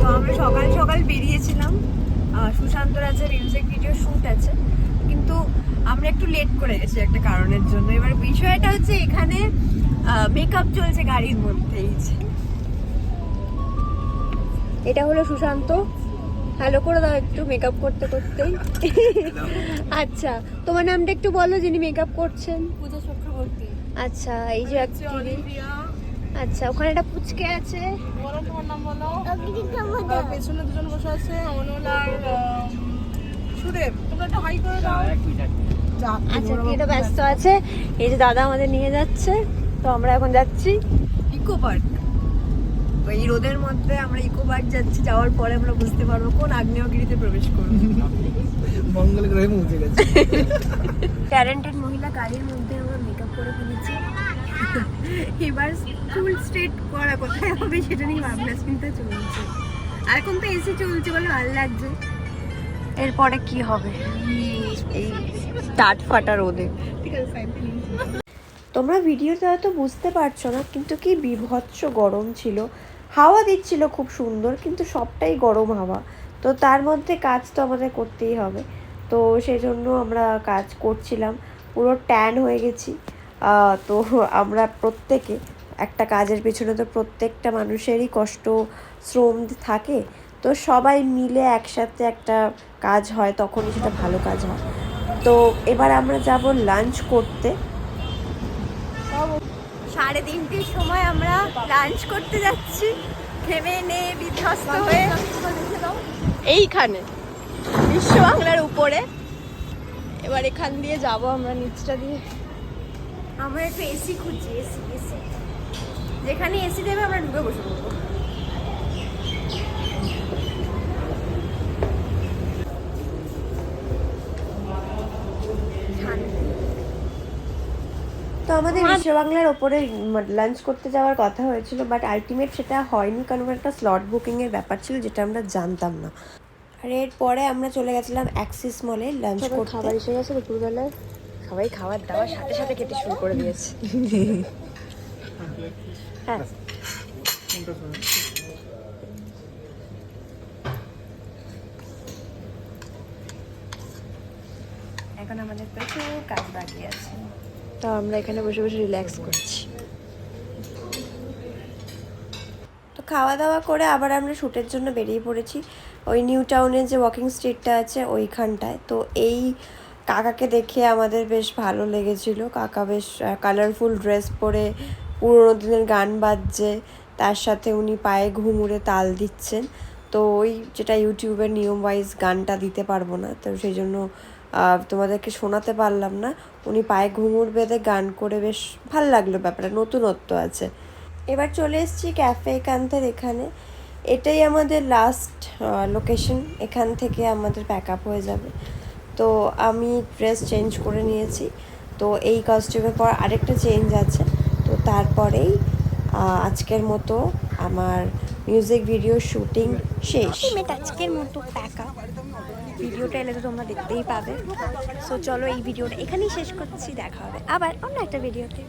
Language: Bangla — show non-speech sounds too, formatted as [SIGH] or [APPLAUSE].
তো আমরা সকাল সকাল বেরিয়েছিলাম। আহ, সুশান্তর আছে মিউজিক ভিডিও শুট আছে। কিন্তু আমরা একটু লেট করে গেছি একটা কারণের জন্য। এবার বিষয়টা হচ্ছে এখানে মেকআপ চলছে গাড়ির মধ্যে এই যে। এটা হলো সুশান্ত। হ্যালো করে দাও একটু মেকআপ করতে করতেই আচ্ছা তোমার নামটা একটু বলো যিনি মেকআপ করছেন। পূজা চক্রবর্তী। আচ্ছা এই যে অলিভিয়া। আচ্ছা ওখানে একটা পুচকে আছে। বলো তোমার নাম বলো। পেছনে দুজন বসে আছে অনল আর সুদেব। তোমরা একটা হাই করে দাও। আচ্ছা এটা ব্যস্ত আছে? এই যে দাদা আমাদের নিয়ে যাচ্ছে তো আমরা এখন যাচ্ছি। Eco park. এই রোদের মধ্যে আমরা ইকো পার্ক যাচ্ছি যাওয়ার পরে আমরা বুঝতে পারব কোন আগ্নেয়গিরিতে প্রবেশ করব। মঙ্গল গ্রহে পৌঁছে গেছে। [LAUGHS] ট্যালেন্টেড মহিলা গাড়ির মধ্যে আমরা মেকআপ করে ফেলেছি। এবার চুল স্ট্রেট করা কোথায় হবে সেটা নিয়ে ভাবনা চিন্তা চলছে। আর এখন তো এসি চলছে বলে ভালো লাগছে। এরপরে কি হবে? এই টাট ফাটা রোদে। তোমরা ভিডিওতে হয়তো বুঝতে পারছ না, কিন্তু কি বিভৎস গরম ছিল। হাওয়া দিচ্ছিল খুব সুন্দর, কিন্তু সবটাই গরম হাওয়া। তো তার মধ্যে কাজ তো আমাদের করতেই হবে। তো সেই জন্য আমরা কাজ করছিলাম, পুরো ট্যান হয়ে গেছি। তো আমরা প্রত্যেকে, একটা কাজের পেছনে তো প্রত্যেকটা মানুষেরই কষ্ট, শ্রম থাকে। তো সবাই মিলে একসাথে একটা কাজ হয়, তখনই সেটা ভালো কাজ হয়। তো এবার আমরা যাব লাঞ্চ করতে। সাড়ে তিনটের সময় আমরা লাঞ্চ করতে যাচ্ছি। খেমে নে, বিধ্বস্ত হয়ে। এইখানে, বিশ্ব বাংলার উপরে। এবার এখান দিয়ে যাব আমরা নিচটা দিয়ে। আমরা একটু এসি খুঁজছি এসি এসি যেখানে এসি দেবে আমরা ঢুকে বসে পড়ব। তো আমাদের বিশ্ব বাংলার ওপরে লাঞ্চ করতে যাওয়ার কথা হয়েছিল বাট আলটিমেট সেটা হয়নি কারণ একটা স্লট বুকিংয়ের ব্যাপার ছিল যেটা আমরা জানতাম না। আর এরপরে আমরা চলে গেছিলাম অ্যাক্সিস মলে লাঞ্চ করতে। খাবার এসে গেছে দুপুরবেলায়? সবাই খাবার দাওয়ার সাথে সাথে খেতে শুরু করে দিয়েছে। হ্যাঁ। এখন আমাদের প্রচুর কাজ বাকি আছে। তো আমরা এখানে বসে বসে রিল্যাক্স করছি। তো খাওয়া দাওয়া করে আবার আমরা শ্যুটের জন্য বেরিয়ে পড়েছি। ওই নিউ টাউনের যে ওয়াকিং স্ট্রিটটা আছে ওইখানটায়। তো এই কাকাকে দেখে আমাদের বেশ ভালো লেগেছিল। কাকা বেশ কালারফুল ড্রেস পরে পুরোনো দিনের গান বাজছে। তার সাথে উনি পায়ে ঘুঙুরে তাল দিচ্ছেন। তো ওই যেটা ইউটিউবের নিয়ম ওয়াইজ গানটা দিতে পারব না, তো সেই জন্য তোমাদেরকে শোনাতে পারলাম না। উনি পায়ে ঘুঙুর বেঁধে গান করে বেশ ভালো লাগল ব্যাপারটা, নতুনত্ব আছে। এবার চলে এসেছি ক্যাফে কান্তের এখানে। এটাই আমাদের লাস্ট লোকেশন এখান থেকে আমাদের প্যাক আপ হয়ে যাবে। তো আমি ড্রেস চেঞ্জ করে নিয়েছি। তো এই কস্টিউমের পর আরেকটা চেঞ্জ আছে। তো তারপরেই আজকের মতো আমার মিউজিক ভিডিও শুটিং শেষ। আজকের মতো আপ ভিডিওটা এলে তো তোমরা দেখতেই পাবে। সো চলো এই ভিডিওটা এখানেই শেষ করছি। দেখা হবে আবার অন্য একটা ভিডিওতে